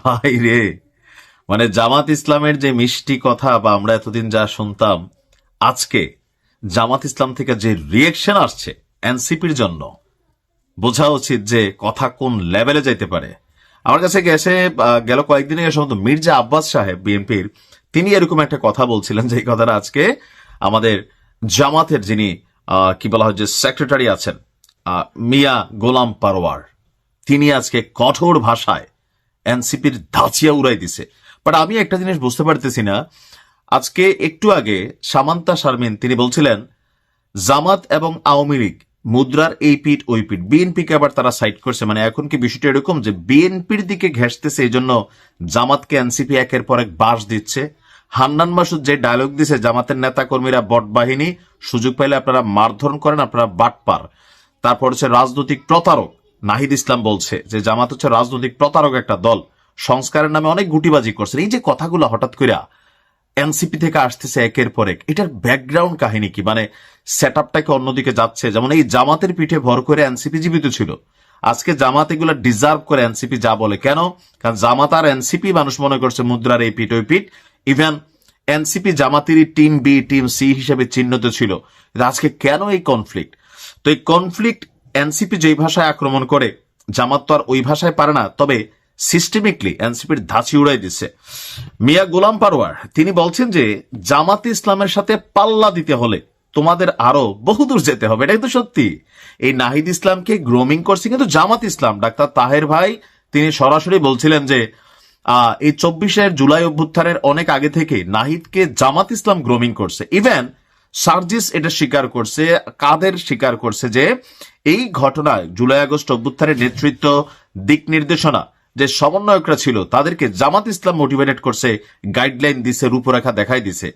ভাই রে মানে জামাত ইসলামের যে মিষ্টি কথা বা আমরা এতদিন যা শুনতাম, আজকে জামাত ইসলাম থেকে যে রিয়েকশন আসছে এনসিপির জন্য, বোঝা উচিত যে কথা কোন লেভেলে যাইতে পারে। আমার কাছে গেছে গেল কয়েকদিন আগে সম্ভবত মির্জা আব্বাস সাহেব, বিএনপির, তিনি এরকম একটা কথা বলছিলেন যে এই কথাটা আজকে আমাদের জামাতের যিনি কি বলা হয় যে সেক্রেটারি আছেন মিয়া গোলাম পারওয়ার তিনি আজকে কঠোর ভাষায় এনসিপির ধাঁচিয়া উড়াই দিছে। বাট আমি একটা জিনিস বুঝতে পারতেছি না। আজকে একটু আগে সামান্তা শারমিন, তিনি বলছিলেন, জামাত এবং আওয়ামী লীগ, মুদ্রার এই পিঠ, ওই পিঠ। বিএনপিকে আবার তারা সাইড করছে। মানে এখন কি বিষয়টা এরকম যে বিএনপির দিকে ঘেসতেছে এই জন্য জামাতকে এনসিপি একের পর এক বাস দিচ্ছে। হান্নান মাসুদ যে ডায়লগ দিছে, জামাতের নেতা কর্মীরা বট বাহিনী, সুযোগ পাইলে আপনারা মারধরন করেন, আপনারা বাটপার। তারপর হচ্ছে রাজনৈতিক প্রতারক। নাহিদ ইসলাম বলছে যে জামাত হচ্ছে রাজনৈতিক প্রতারক একটা দল। সংস্কারের নামে অনেক গুটিবাজি করছে এই যে কথাগুলো হঠাৎ কইরা এনসিপি থেকে আসতেছে একের পর এক, এটার ব্যাকগ্রাউন্ড কাহিনী কি? মানে সেট আপটাকে অন্যদিকে যাচ্ছে। যেমন এই জামাতের পিঠে ভর করে এনসিপি জীবিত ছিল। আজকে জামাত এগুলো ডিজার্ভ করে এনসিপি যা বলে। কেন? কারণ জামাত আর এনসিপি মানুষ মনে করছে মুদ্রার এই পিঠ, ওই পিঠ। ইভেন এনসিপি জামাতেরই টিম বি, টিম সি হিসেবে চিহ্নিত ছিল। আজকে কেন এই কনফ্লিক্ট তো এই কনফ্লিক্ট এনসিপি যেই ভাষায় আক্রমণ করে, জামাত তো আর ওই ভাষায় পারে না, তবে সিস্টেমিকলি এনসিপির ধাঁচি উড়াই দিচ্ছে। মিয়া গোলাম পারোয়ার, তিনি বলছেন যে, জামাত ইসলামের সাথে পাল্লা দিতে হলে তোমাদের আরও বহুদূর যেতে হবে। এটাই তো সত্যি। এই নাহিদ ইসলামকে গ্রোমিং করছে কিন্তু জামাত ইসলাম। ডাক্তার তাহের ভাই, তিনি সরাসরি বলছিলেন যে এই চব্বিশের জুলাই অভ্যুত্থানের অনেক আগে থেকে নাহিদকে জামাত ইসলাম গ্রোমিং করছে। ইভেন সার্জিস এটা স্বীকার করছে, কাদের স্বীকার করছে যে এই ঘটনায় জুলাই আগস্ট অভ্যুত্থানের নেতৃত্ব দিক নির্দেশনা যে সমন্বয়করা ছিল, তাদেরকে জামাত ইসলাম মোটিভেটেড করছে গাইডলাইন দিছে, রূপরেখা দেখাই দিছে।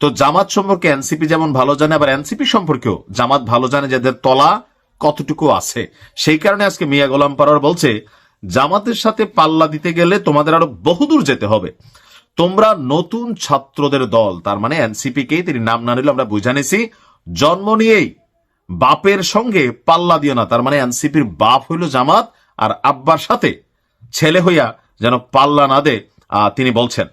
তো জামাত সম্পর্কে এনসিপি যেমন ভালো জানে, আবার এনসিপি সম্পর্কেও জামাত ভালো জানে যাদের তলা কতটুকু আছে। সেই কারণে আজকে মিয়া গোলাম পারোয়ার বলছে, জামাতের সাথে পাল্লা দিতে গেলে তোমাদের আরও বহুদূর যেতে হবে। তোমরা নতুন ছাত্রদের দল, তার মানে এনসিপি কেই তিনি নাম না নিলে আমরা বুঝা নিছি জন্ম নিয়েই বাপের সঙ্গে পাল্লা দিও না। তার মানে এনসিপির বাপ হইল জামাত আর আব্বার সাথে ছেলে হইয়া যেন পাল্লা না দে তিনি বলছেন।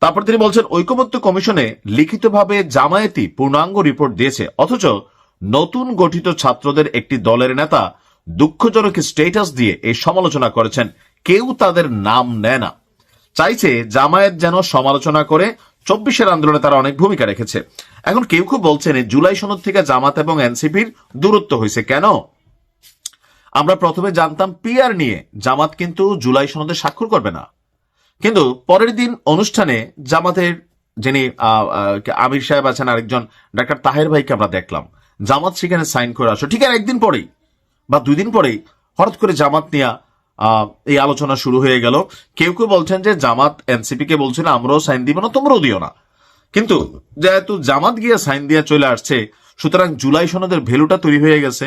তারপর তিনি বলছেন, ঐকমত্য কমিশনে লিখিতভাবে জামায়াতি পূর্ণাঙ্গ রিপোর্ট দিয়েছে, অথচ নতুন গঠিত ছাত্রদের একটি দলের নেতা দুঃখজনক স্টেটাস দিয়ে এই সমালোচনা করেছেন। কেউ তাদের নাম নেয় না। চাইছে জামায়াত যেন সমালোচনা করে চব্বিশের আন্দোলনে তারা অনেক ভূমিকা রেখেছে। এখন কেউ কেউ বলছেন জুলাই সনদ থেকে জামাত এবং এনসিপির দূরত্ব হয়েছে কেন? আমরা প্রথমে জানতাম পিআর নিয়ে, জামাত কিন্তু জুলাই সনদে স্বাক্ষর করবে না। কিন্তু পরের দিন অনুষ্ঠানে জামাতের যিনি আমির সাহেব আছেন, আরেকজন ডাক্তার তাহের ভাইকে আমরা দেখলাম। জামাত সেখানে সাইন করে আসো ঠিক আছে একদিন পরেই বা দুই দিন পরেই হঠাৎ করে জামাত নিয়ে এই আলোচনা শুরু হয়ে গেল। কেউ কেউ বলছেন যে জামাত এনসিপি কে বলছিল আমরাও সাইন দিব না, তোমরাও দিও না। কিন্তু যেহেতু জামাত গিয়ে সাইন দিয়ে চলে আসছে, সুতরাং জুলাই সনদের ভ্যালুটা তৈরি হয়ে গেছে।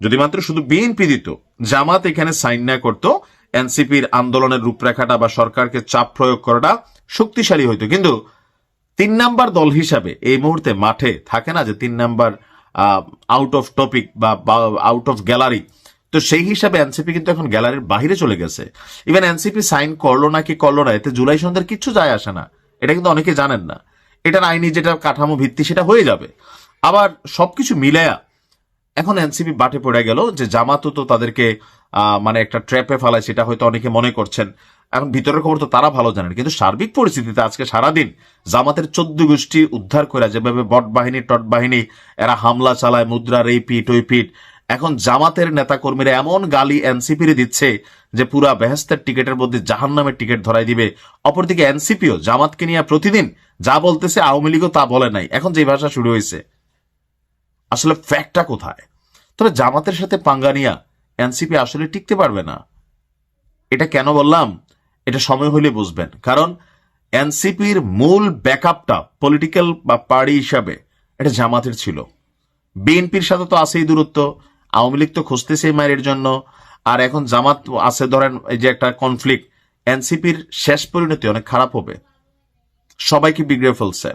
যদি মাত্র শুধু বিএনপি দিত, জামাত এখানে সাইন না করতো, এনসিপির আন্দোলনের রূপরেখাটা বা সরকারকে চাপ প্রয়োগ করাটা শক্তিশালী হইতো। কিন্তু তিন নাম্বার দল হিসাবে এই মুহূর্তে মাঠে থাকে না যে তিন নাম্বার আউট অফ টপিক বা আউট অফ গ্যালারি তো সেই হিসাবে এনসিপি কিন্তু এখন গ্যালারির বাইরে চলে গেছে। ইভেন এনসিপি সাইন করল না কি করল না, এতে জুলাই সন্ধ্যের কিচ্ছু যায় আসে না। এটা কিন্তু অনেকে জানেন না। এটার আইনি যেটা কাঠামো ভিত্তি সেটা হয়ে যাবে। আবার সবকিছু মিলায়া এখন এনসিপি বাটে পড়ে গেল যে জামাতও তো তাদেরকে মানে একটা ট্র্যাপে ফেলায় সেটা হয়তো অনেকে মনে করছেন। এখন ভিতরের খবর তো তারা ভালো জানেন, কিন্তু সার্বিক পরিস্থিতিতে আজকে সারাদিন জামাতের চোদ্দ গোষ্ঠী উদ্ধার করে যেভাবে বট বাহিনী টট বাহিনী এরা হামলা চালায় মুদ্রা রেপিট পিট ওই পিট এখন জামাতের নেতাকর্মীরা এমন গালি এনসিপিরে দিচ্ছে যে পুরা বেহেস্তের টিকেটের মধ্যে জাহান নামের টিকিট ধরাই দিবে। অপরদিকে এনসিপিও জামাতকে নিয়ে প্রতিদিন যা বলতেছে আওয়ামী লীগও তা বলে নাই। এখন যে ভাষা শুরু হয়েছে, আসলে ফ্যাক্টটা কোথায়? তবে জামাতের সাথে পাঙ্গা নিয়া এনসিপি আসলে টিকতে পারবে না। এটা কেন বললাম? এটা সময় হলে বুঝবেন। কারণ এনসিপির মূল ব্যাকআপটা পলিটিক্যাল বা পার্টি হিসাবে এটা জামাতের ছিল। বিএনপির সাথে তো আছেই দূরত্ব। আওয়ামী লীগ তো খুঁজতেছে মায়ের জন্য। আর এখন জামাত আছে, ধরেন এই যে একটা কনফ্লিক্ট এনসিপির শেষ পরিণতি অনেক খারাপ হবে। সবাইকে বিগড়ে ফেলছে?